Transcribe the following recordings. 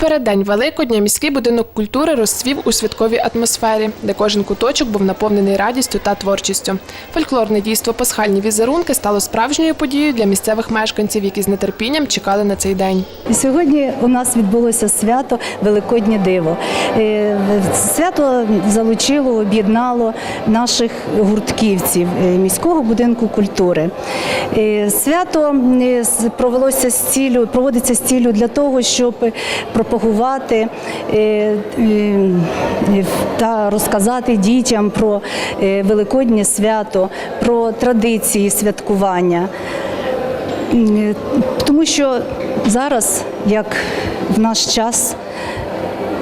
переддень Великодня міський будинок культури розцвів у святковій атмосфері, де кожен куточок був наповнений радістю та творчістю. Фольклорне дійство Пасхальні візерунки стало справжньою подією для місцевих мешканців, які з нетерпінням чекали на цей день. Сьогодні у нас відбулося свято Великоднє диво. Е, Свято залучило, об'єднало наших гуртківців е, міського будинку культури. Е, Свято провелося з цілю, проводиться з цілю для того, щоб пропагувати е, е, та розказати дітям про е, Великоднє свято, про традиції святкування. Тому що зараз, як в наш час,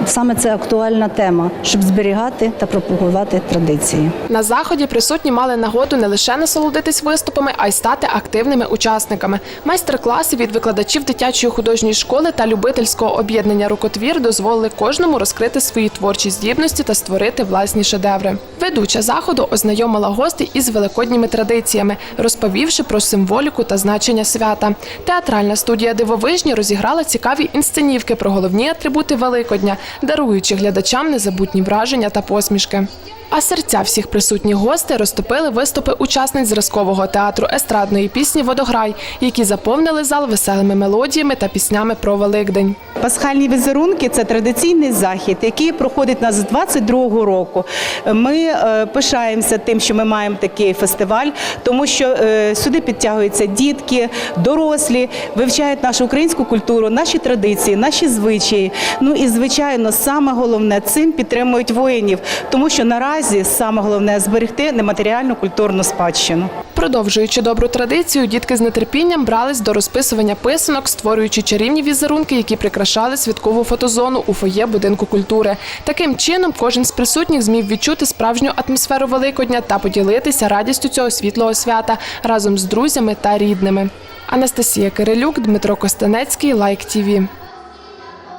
саме це актуальна тема, щоб зберігати та пропагувати традиції. На заході присутні мали нагоду не лише насолодитись виступами, а й стати активними учасниками. Майстер-класи від викладачів дитячої художньої школи та любительського об'єднання рукотвір дозволили кожному розкрити свої творчі здібності та створити власні шедеври. Ведуча заходу ознайомила гостей із великодніми традиціями, розповівши про символіку та значення свята. Театральна студія Дивовижні розіграла цікаві інсценівки про головні атрибути Великодня, даруючи глядачам незабутні враження та посмішки. А серця всіх присутніх гостей розтопили виступи учасниць зразкового театру естрадної пісні Водограй, які заповнили зал веселими мелодіями та піснями про Великдень. Пасхальні візерунки це традиційний захід, який проходить нас з 22-го року. Ми е, пишаємося тим, що ми маємо такий фестиваль, тому що е, сюди підтягуються дітки, дорослі, вивчають нашу українську культуру, наші традиції, наші звичаї. Ну і звичайно, саме головне цим підтримують воїнів, тому що наразі саме головне зберегти нематеріальну культурну спадщину. Продовжуючи добру традицію, дітки з нетерпінням брались до розписування писанок, створюючи чарівні візерунки, які прикрашали святкову фотозону у фоє будинку культури. Таким чином, кожен з присутніх змів відчути справжню атмосферу Великодня та поділитися радістю цього світлого свята разом з друзями та рідними. Анастасія Кирилюк, Дмитро Костанецький, Лайк ТІВІ.